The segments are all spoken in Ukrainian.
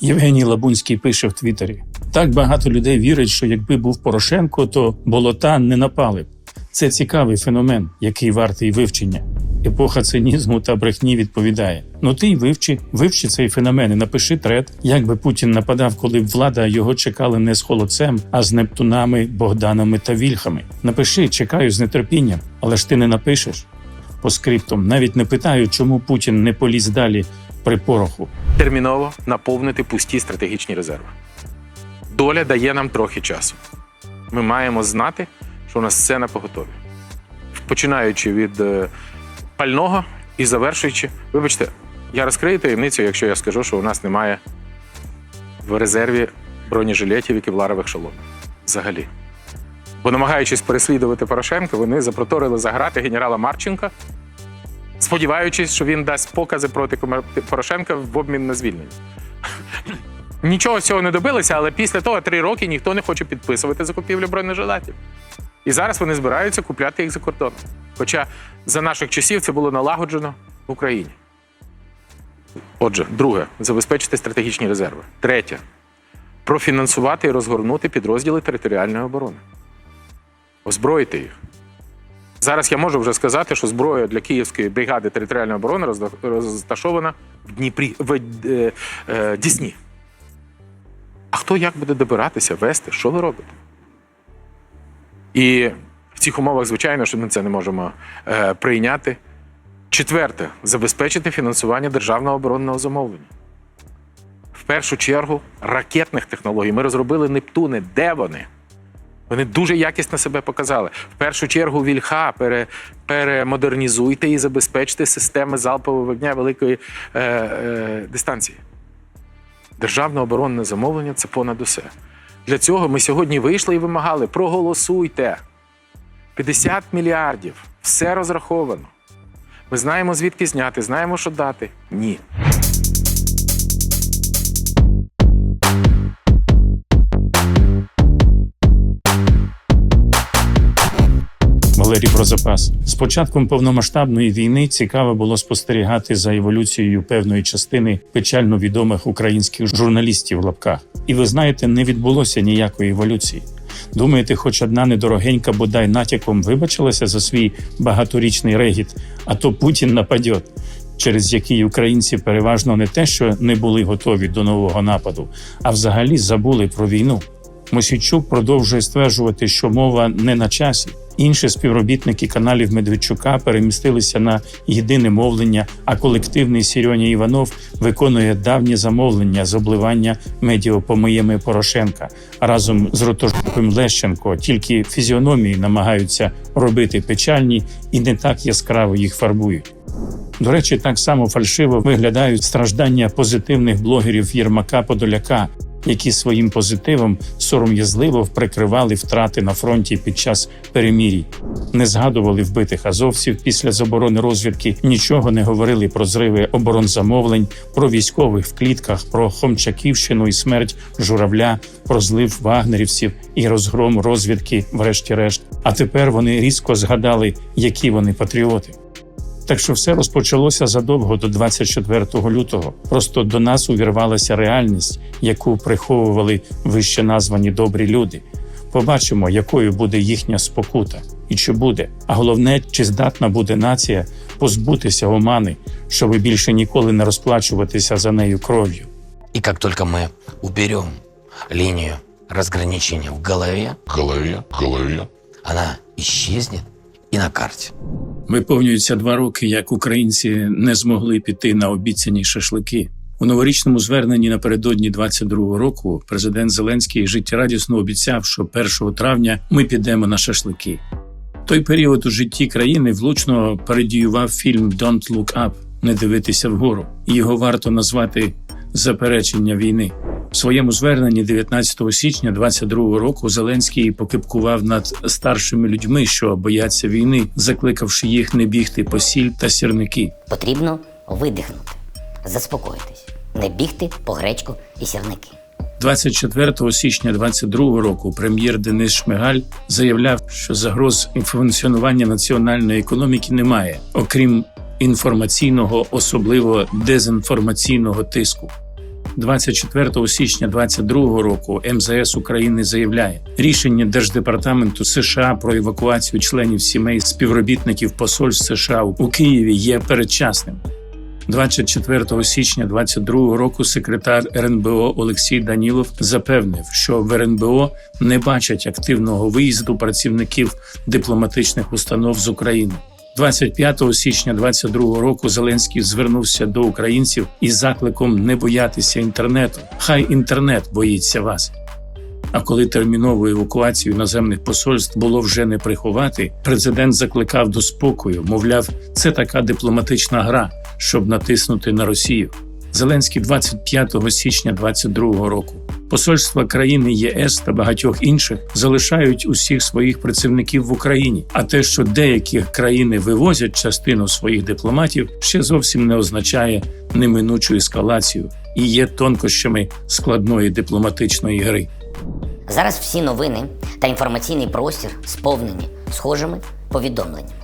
Євгеній Лабунський пише в Твіттері: так багато людей вірять, що якби був Порошенко, то болота не напали б. Це цікавий феномен, який вартий вивчення. Епоха цинізму та брехні відповідає: ну ти й вивчи, вивчи цей феномен і напиши трет, як би Путін нападав, коли б влада його чекали не з холодцем, а з Нептунами, Богданами та Вільхами. Напиши, чекаю з нетерпінням, але ж ти не напишеш. По скриптум навіть не питаю, чому Путін не поліз далі при пороху. терміново наповнити пусті стратегічні резерви. Доля дає нам трохи часу. Ми маємо знати, що у нас все на поготові. Починаючи від е, пального і завершуючи. Вибачте, я розкрию таємницю, якщо я скажу, що у нас немає в резерві бронежилетів і кевларових шоломів. Взагалі. Бо намагаючись переслідувати Порошенка, вони запроторили заграти генерала Марченка, сподіваючись, що він дасть покази проти Порошенка в обмін на звільнення. Нічого з цього не добилися, але після того три роки ніхто не хоче підписувати закупівлю бронежилетів. І зараз вони збираються купляти їх за кордоном. Хоча за наших часів це було налагоджено в Україні. Отже, друге забезпечити стратегічні резерви. Третє профінансувати і розгорнути підрозділи територіальної оборони. Озброїти їх. Зараз я можу вже сказати, що зброя для Київської бригади територіальної оборони розташована в Дніпрі в е, е, Дісні. А хто як буде добиратися, вести? Що ви робите? І в цих умовах, звичайно, що ми це не можемо е, прийняти. Четверте забезпечити фінансування державного оборонного замовлення. В першу чергу ракетних технологій. Ми розробили Нептуни. Де вони? Вони дуже якісно себе показали. В першу чергу вільха пере, перемодернізуйте і забезпечте системи залпового вогня великої е, е, дистанції. Державне оборонне замовлення це понад усе. Для цього ми сьогодні вийшли і вимагали: проголосуйте. 50 мільярдів. Все розраховано. Ми знаємо, звідки зняти, знаємо, що дати. Ні. Запас. З початком повномасштабної війни цікаво було спостерігати за еволюцією певної частини печально відомих українських журналістів в лапках. І ви знаєте, не відбулося ніякої еволюції. Думаєте, хоч одна недорогенька бодай натяком вибачилася за свій багаторічний регіт, а то Путін нападет, через який українці переважно не те, що не були готові до нового нападу, а взагалі забули про війну. Мосійчук продовжує стверджувати, що мова не на часі. Інші співробітники каналів Медведчука перемістилися на єдине мовлення, а колективний Сірьоня Іванов виконує давнє замовлення з обливання медіопомиями Порошенка разом з Ротошуком Лещенко. Тільки фізіономії намагаються робити печальні і не так яскраво їх фарбують. До речі, так само фальшиво виглядають страждання позитивних блогерів Єрмака Подоляка, які своїм позитивом сором'язливо прикривали втрати на фронті під час перемірій, не згадували вбитих азовців після заборони розвідки, нічого не говорили про зриви оборонзамовлень, про військових в клітках, про Хомчаківщину і смерть журавля, про злив вагнерівців і розгром розвідки, врешті-решт. А тепер вони різко згадали, які вони патріоти. Так що все розпочалося задовго до 24 лютого. Просто до нас увірвалася реальність, яку приховували вище названі добрі люди. Побачимо, якою буде їхня спокута, і чи буде. А головне, чи здатна буде нація позбутися омани, щоб більше ніколи не розплачуватися за нею кров'ю. И как только мы уберем линию разграничения в голове, голове, голове. она исчезнет и на карте. Виповнюється два роки, як українці не змогли піти на обіцяні шашлики. У новорічному зверненні напередодні 22-го року президент Зеленський життєрадісно обіцяв, що 1 травня ми підемо на шашлики. Той період у житті країни влучно пародіював фільм «Don't look up» – не дивитися вгору. Його варто назвати заперечення війни. В своєму зверненні 19 січня 22 року Зеленський покипкував над старшими людьми, що бояться війни, закликавши їх не бігти по сіль та сірники. Потрібно видихнути, заспокоїтись, не бігти по гречку і сірники. 24 січня 22 року прем'єр Денис Шмигаль заявляв, що загроз функціонування національної економіки немає, окрім інформаційного, особливо дезінформаційного тиску. 24 січня 2022 року МЗС України заявляє, рішення Держдепартаменту США про евакуацію членів сімей співробітників посольств США у Києві є передчасним. 24 січня 2022 року секретар РНБО Олексій Данілов запевнив, що в РНБО не бачать активного виїзду працівників дипломатичних установ з України. 25 січня 2022 року Зеленський звернувся до українців із закликом не боятися інтернету. Хай інтернет боїться вас. А коли термінову евакуацію іноземних посольств було вже не приховати, президент закликав до спокою. Мовляв, це така дипломатична гра, щоб натиснути на Росію. Зеленський 25 січня 2022 року. Посольства країни ЄС та багатьох інших залишають усіх своїх працівників в Україні. А те, що деякі країни вивозять частину своїх дипломатів, ще зовсім не означає неминучу ескалацію і є тонкощами складної дипломатичної гри. Зараз всі новини та інформаційний простір сповнені схожими повідомленнями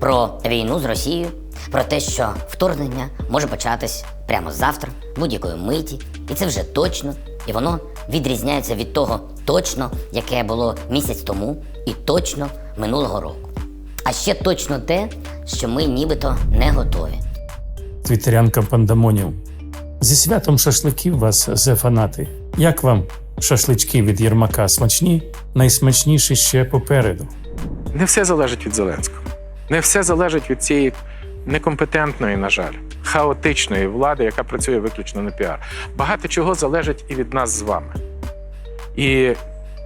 про війну з Росією, про те, що вторгнення може початись прямо завтра, будь-якої миті, і це вже точно, і воно відрізняється від того точно, яке було місяць тому, і точно минулого року. А ще точно те, що ми нібито не готові. Твітерянка Пандамонів. Зі святом шашликів вас, зе фанати. Як вам шашлички від Єрмака смачні? Найсмачніші ще попереду. Не все залежить від Зеленського. Не все залежить від цієї некомпетентної, на жаль, хаотичної влади, яка працює виключно на піар. Багато чого залежить і від нас з вами. І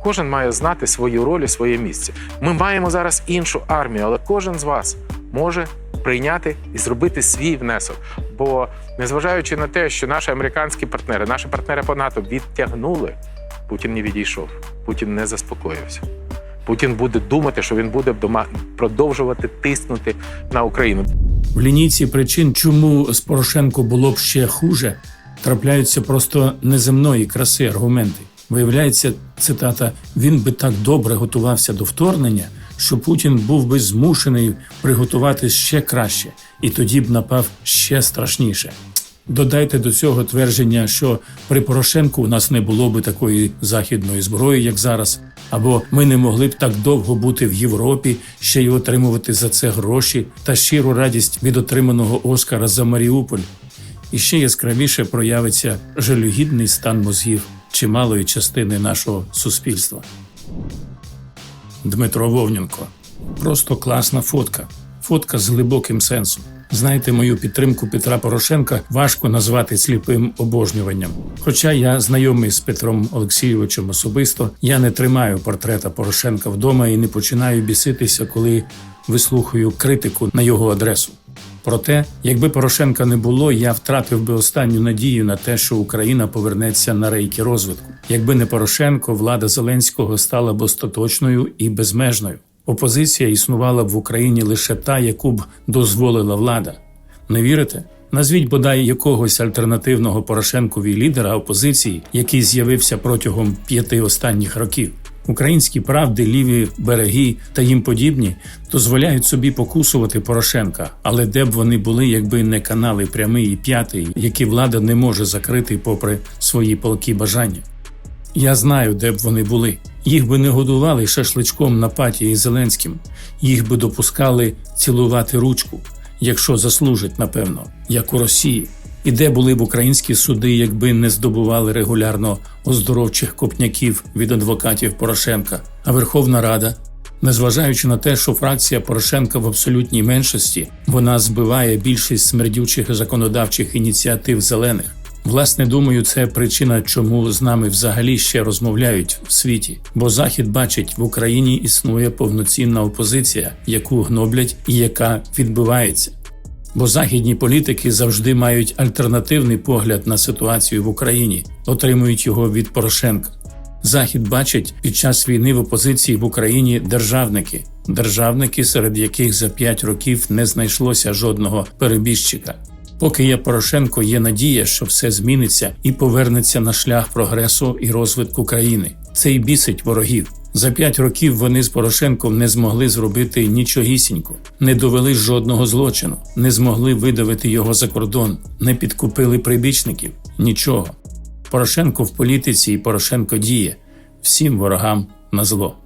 кожен має знати свою роль і своє місце. Ми маємо зараз іншу армію, але кожен з вас може прийняти і зробити свій внесок. Бо незважаючи на те, що наші американські партнери, наші партнери по НАТО відтягнули, Путін не відійшов, Путін не заспокоївся. Путін буде думати, що він буде продовжувати тиснути на Україну. В лінійці причин, чому з Порошенко було б ще хуже, трапляються просто неземної краси аргументи. Виявляється, цитата: він би так добре готувався до вторгнення, що Путін був би змушений приготуватись ще краще, і тоді б напав ще страшніше. Додайте до цього твердження, що при Порошенку у нас не було би такої західної зброї, як зараз, або ми не могли б так довго бути в Європі, ще й отримувати за це гроші та щиру радість від отриманого Оскара за Маріуполь. І ще яскравіше проявиться жалюгідний стан мозгів чималої частини нашого суспільства. Дмитро Вовненко. Просто класна фотка. Фотка з глибоким сенсом. Знаєте, мою підтримку Петра Порошенка важко назвати сліпим обожнюванням. Хоча я знайомий з Петром Олексійовичем особисто, я не тримаю портрета Порошенка вдома і не починаю біситися, коли вислухаю критику на його адресу. Проте, якби Порошенка не було, я втратив би останню надію на те, що Україна повернеться на рейки розвитку. Якби не Порошенко, влада Зеленського стала б остаточною і безмежною. Опозиція існувала б в Україні лише та, яку б дозволила влада. Не вірите? Назвіть бодай якогось альтернативного Порошенкові лідера опозиції, який з'явився протягом п'яти останніх років. Українські правди, ліві береги та їм подібні дозволяють собі покусувати Порошенка, але де б вони були, якби не канали прямий і п'ятий, які влада не може закрити попри свої полки бажання. Я знаю, де б вони були. Їх би не годували шашличком на паті із Зеленським, їх би допускали цілувати ручку, якщо заслужить, напевно, як у Росії. І де були б українські суди, якби не здобували регулярно оздоровчих копняків від адвокатів Порошенка, а Верховна Рада, незважаючи на те, що фракція Порошенка в абсолютній меншості, вона збиває більшість смердючих законодавчих ініціатив зелених. Власне, думаю, це причина, чому з нами взагалі ще розмовляють в світі. Бо Захід бачить, в Україні існує повноцінна опозиція, яку гноблять і яка відбивається. Бо західні політики завжди мають альтернативний погляд на ситуацію в Україні, отримують його від Порошенка. Захід бачить під час війни в опозиції в Україні державники, державники, серед яких за п'ять років не знайшлося жодного перебіжчика. Поки є Порошенко, є надія, що все зміниться і повернеться на шлях прогресу і розвитку країни. Це й бісить ворогів. За п'ять років вони з Порошенком не змогли зробити нічогісінько, не довели жодного злочину, не змогли видавити його за кордон, не підкупили прибічників. Нічого. Порошенко в політиці і Порошенко діє всім ворогам на зло.